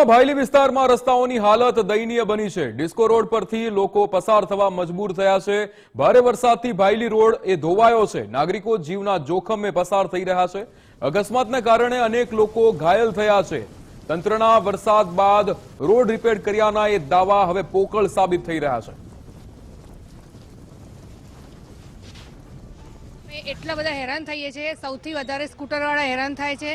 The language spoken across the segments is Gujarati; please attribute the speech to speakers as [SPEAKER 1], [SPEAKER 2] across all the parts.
[SPEAKER 1] સુરતમાં ભાયલી વિસ્તારમાં રસ્તાઓની હાલત દયનીય બની છે. ડિસ્કો રોડ પરથી લોકો પસાર થવા મજબૂર થયા છે. ભારે વરસાદથી ભાયલી રોડ એ ધોવાયો છે. નાગરિકો જીવના જોખમે પસાર થઈ રહ્યા છે. અકસ્માતના કારણે અનેક લોકો ઘાયલ થયા છે. તંત્રના વરસાદ બાદ રોડ રિપેર કર્યાના એ દાવા હવે પોકળ સાબિત થઈ રહ્યા છે.
[SPEAKER 2] એટલા બધા હેરાન થઈએ છીએ. સૌથી વધારે સ્કૂટરવાળા હેરાન થાય છે.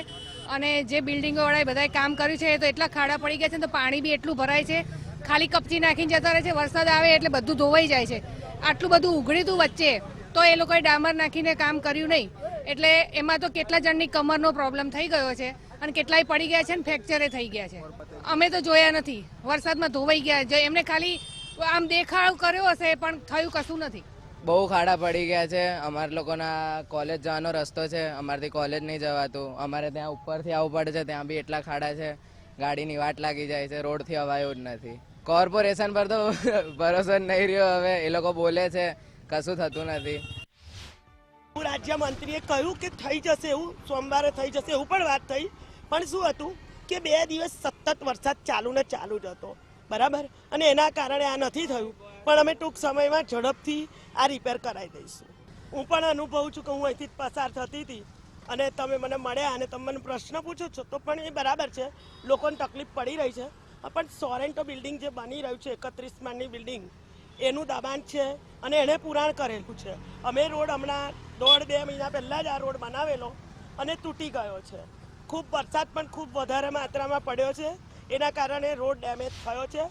[SPEAKER 2] અને જે બિલ્ડિંગોવાળાએ બધાએ કામ કર્યું છે એ તો એટલા ખાડા પડી ગયા છે તો પાણી બી એટલું ભરાય છે. ખાલી કપચી નાખીને જતા રહે છે, વરસાદ આવે એટલે બધું ધોવાઈ જાય છે. આટલું બધું ઉઘડ્યું વચ્ચે, તો એ લોકોએ ડામર નાખીને કામ કર્યું નહીં. એટલે એમાં તો કેટલા જણની કમરનો પ્રોબ્લેમ થઈ ગયો છે અને કેટલાય પડી ગયા છે ને ફ્રેક્ચરે થઈ ગયા છે. અમે તો જોયા નથી. વરસાદમાં ધોવાઈ ગયા એમને ખાલી આમ દેખાવ કર્યો હશે પણ થયું કશું નથી.
[SPEAKER 3] બહુ ખાડા પડી ગયા છે. અમારા લોકોના કોલેજ જવાનો રસ્તો છે. અમારથી કોલેજ નહીં જવાતું. અમારે ત્યાં ઉપરથી આવવું પડે છે. ત્યાં બી એટલા ખાડા છે. ગાડીની વાટ લાગી જાય છે. રોડથી અવાયું જ નથી. કોર્પોરેશન પર તો ભરોસો નહીં રહ્યો હવે. એ લોકો બોલે છે, કશું થતું નથી.
[SPEAKER 4] રાજ્યમંત્રીએ કહ્યું કે થઈ જશે એવું. સોમવારે થઈ જશે એવું પણ વાત થઈ. પણ શું હતું કે બે દિવસ સતત વરસાદ ચાલુ ને ચાલુ જ હતો. બરાબર? અને એના કારણે આ નથી થયું. પણ અમે ટૂંક સમયમાં ઝડપથી આ રિપેર કરાવી દઈશું. હું પણ અનુભવું છું કે હું અહીંથી પસાર થતી હતી અને તમે મને મળ્યા અને તમે મને પ્રશ્ન પૂછો છો તો પણ એ બરાબર છે. લોકોને તકલીફ પડી રહી છે. પણ સોરેન્ટો બિલ્ડિંગ જે બની રહ્યું છે, એકત્રીસ માળની બિલ્ડિંગ, એનું દબાણ છે અને એણે પુરાણ કરેલું છે. અમે રોડ હમણાં દોઢ બે મહિના પહેલાં જ આ રોડ બનાવેલો અને તૂટી ગયો છે. ખૂબ વરસાદ પણ ખૂબ વધારે માત્રામાં પડ્યો છે. એના કારણે રોડ ડેમેજ થયો છે.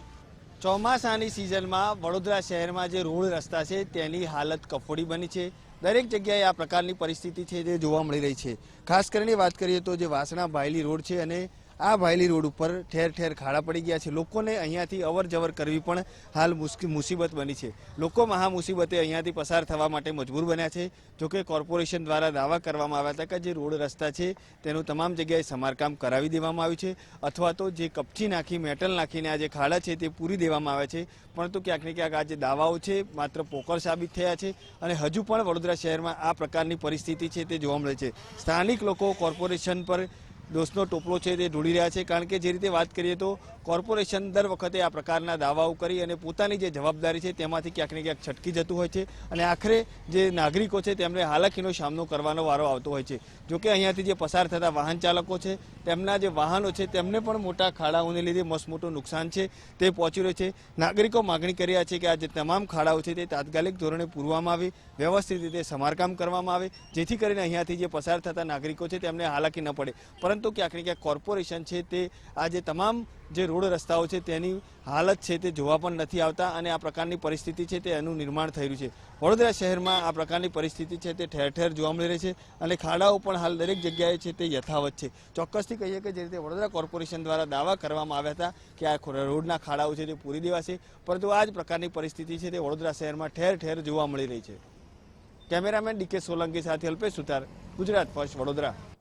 [SPEAKER 5] ચોમાસાની સિઝનમાં વડોદરા શહેરમાં જે રોડ રસ્તા છે તેની હાલત કફોડી બની છે. દરેક જગ્યાએ આ પ્રકારની પરિસ્થિતિ છે તે જોવા મળી રહી છે. ખાસ કરીને વાત કરીએ તો જે વાસણા ભાયલી રોડ છે અને આ ભાયલી રોડ ઉપર ઠેર ઠેર ખાડા પડી ગયા છે. લોકોને અહીંયાથી અવર જવર કરવી પણ હાલ મુસીબત બની છે. લોકો મહા મુસીબતે અહીંયાથી પસાર થવા માટે મજબૂર બન્યા છે. જોકે કોર્પોરેશન દ્વારા દાવા કરવામાં આવ્યા હતા કે જે રોડ રસ્તા છે તેનું તમામ જગ્યાએ સમારકામ કરાવી દેવામાં આવ્યું છે અથવા તો જે કપચી નાખી, મેટલ નાખીને આ જે ખાડા છે તે પૂરી દેવામાં આવે છે. પરંતુ ક્યાંક ને ક્યાંક આ જે દાવાઓ છે માત્ર પોકળ સાબિત થયા છે અને હજુ પણ વડોદરા શહેરમાં આ પ્રકારની પરિસ્થિતિ છે તે જોવા મળે છે. સ્થાનિક લોકો કોર્પોરેશન પર દોષનો ટોપલો છે તે ઢોળી રહ્યા છે. કારણ કે જે રીતે વાત કરીએ તો કોર્પોરેશન દર વખતે આ પ્રકારના દાવાઓ કરી અને પોતાની જે જવાબદારી છે તેમાંથી ક્યાંક ને ક્યાંક છટકી જતું હોય છે અને આખરે જે નાગરિકો છે તેમને હાલાકીનો સામનો કરવાનો વારો આવતો હોય છે. જોકે અહીંયાથી જે પસાર થતા વાહન ચાલકો છે, તેમના જે વાહનો છે તેમને પણ મોટા ખાડાઓને લીધે મસમોટું નુકસાન છે. તે પહોંચી રહ્યું છે. નાગરિકો માગણી કરી રહ્યા છે કે આ જે તમામ ખાડાઓ છે તે તાત્કાલિક ધોરણે પૂરવામાં આવે, વ્યવસ્થિત રીતે સમારકામ કરવામાં આવે, જેથી કરીને અહીંયાથી જે પસાર થતા નાગરિકો છે તેમને હાલાકી ન પડે. પરંતુ ક્યાંક ને ક્યાંક કોર્પોરેશન છે તે આ જે તમામ જે રોડ રસ્તાઓ છે તેની હાલત છે તે જોવા પણ નથી આવતા અને આ પ્રકારની પરિસ્થિતિ છે તે એનું નિર્માણ થઈ રહ્યું છે. વડોદરા શહેરમાં આ પ્રકારની પરિસ્થિતિ છે તે ઠેર ઠેર જોવા મળી રહી છે અને ખાડાઓ પણ હાલ દરેક જગ્યાએ છે તે યથાવત છે. ચોક્કસથી કહીએ કે જે રીતે વડોદરા કોર્પોરેશન દ્વારા દાવા કરવામાં આવ્યા હતા કે આ રોડના ખાડાઓ છે તે પૂરી દેવાશે, પરંતુ આ જ પ્રકારની પરિસ્થિતિ છે તે વડોદરા શહેરમાં ઠેર ઠેર જોવા મળી રહી છે. કેમેરામેન ડીકે સોલંકી સાથે અલ્પેશ સુતાર ગુજરાત ફર્સ્ટ વડોદરા.